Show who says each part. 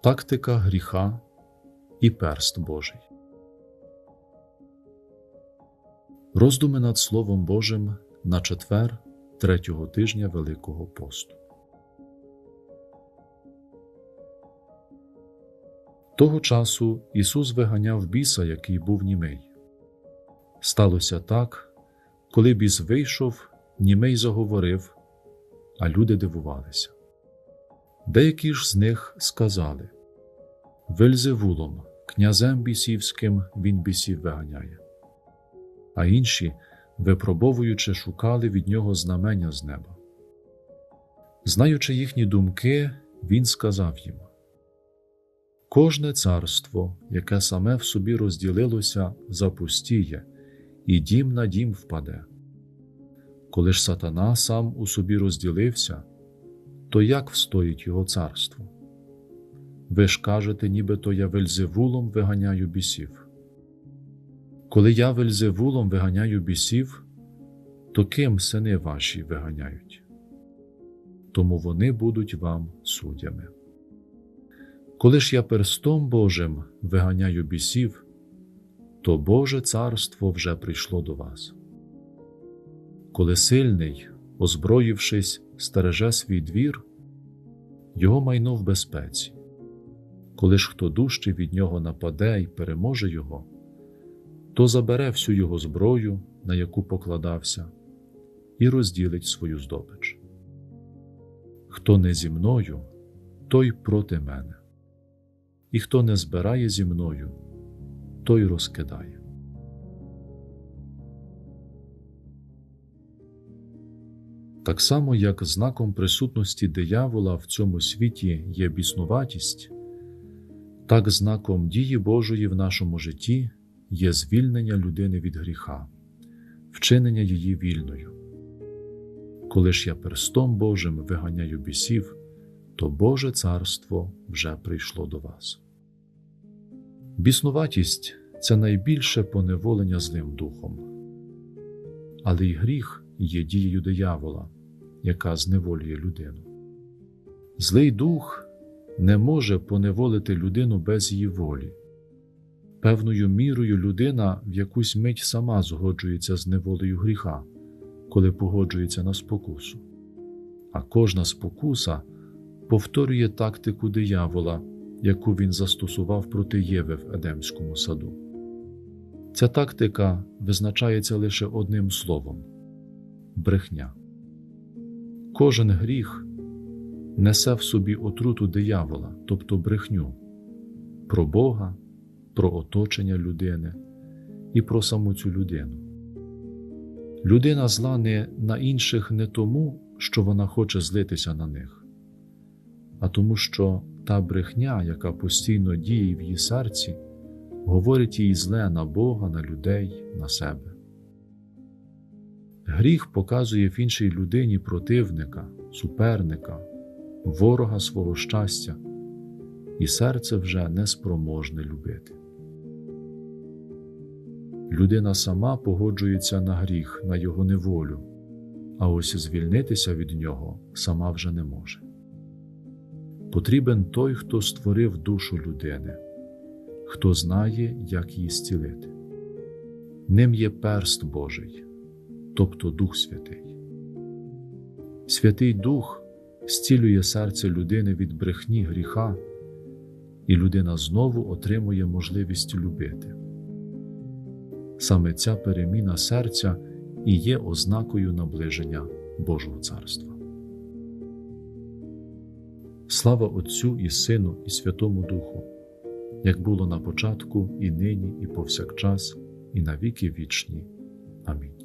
Speaker 1: Тактика гріха і перст Божий. Роздуми над Словом Божим на четвер третього тижня Великого посту. Того часу Ісус виганяв біса, який був німий. Сталося так, коли біс вийшов, німий заговорив, а люди дивувалися. Деякі ж з них сказали Вельзевулом, князем бісівським, він бісів виганяє. А інші, випробовуючи, шукали від нього знамення з неба. Знаючи їхні думки, він сказав їм Кожне царство, яке саме в собі розділилося, запустіє, і дім на дім впаде. Коли ж сатана сам у собі розділився, то як встоїть його царство? Ви ж кажете, нібито я вельзевулом виганяю бісів. Коли я вельзевулом виганяю бісів, то ким сини ваші виганяють? Тому вони будуть вам суддями. Коли ж я перстом Божим виганяю бісів, то Боже царство вже прийшло до вас. Коли сильний, озброївшись, стереже свій двір, його майно в безпеці. Коли ж хто дужче від нього нападе і переможе його, то забере всю його зброю, на яку покладався, і розділить свою здобич. Хто не зі мною, той проти мене, і хто не збирає зі мною, той розкидає. Так само, як знаком присутності диявола в цьому світі є біснуватість, так знаком дії Божої в нашому житті є звільнення людини від гріха, вчинення її вільною. Коли ж я перстом Божим виганяю бісів, то Боже царство вже прийшло до вас. Біснуватість це найбільше поневолення злим духом, але й гріх є дією диявола, яка зневолює людину. Злий дух не може поневолити людину без її волі. Певною мірою людина в якусь мить сама згоджується з неволею гріха, коли погоджується на спокусу. А кожна спокуса повторює тактику диявола, яку він застосував проти Єви в Едемському саду. Ця тактика визначається лише одним словом брехня. Кожен гріх несе в собі отруту диявола, тобто брехню, про Бога, про оточення людини і про саму цю людину. Людина зла не на інших не тому, що вона хоче злитися на них, а тому, що та брехня, яка постійно діє в її серці, говорить їй зле на Бога, на людей, на себе. Гріх показує в іншій людині противника, суперника, ворога свого щастя, і серце вже неспроможне любити. Людина сама погоджується на гріх, на його неволю, а ось звільнитися від нього сама вже не може. Потрібен той, хто створив душу людини, хто знає, як її зцілити. Ним є перст Божий, тобто Дух Святий. Святий Дух зцілює серце людини від брехні гріха, і людина знову отримує можливість любити. Саме ця переміна серця і є ознакою наближення Божого Царства. Слава Отцю і Сину, і Святому Духу, як було на початку, і нині, і повсякчас, і на віки вічні. Амінь.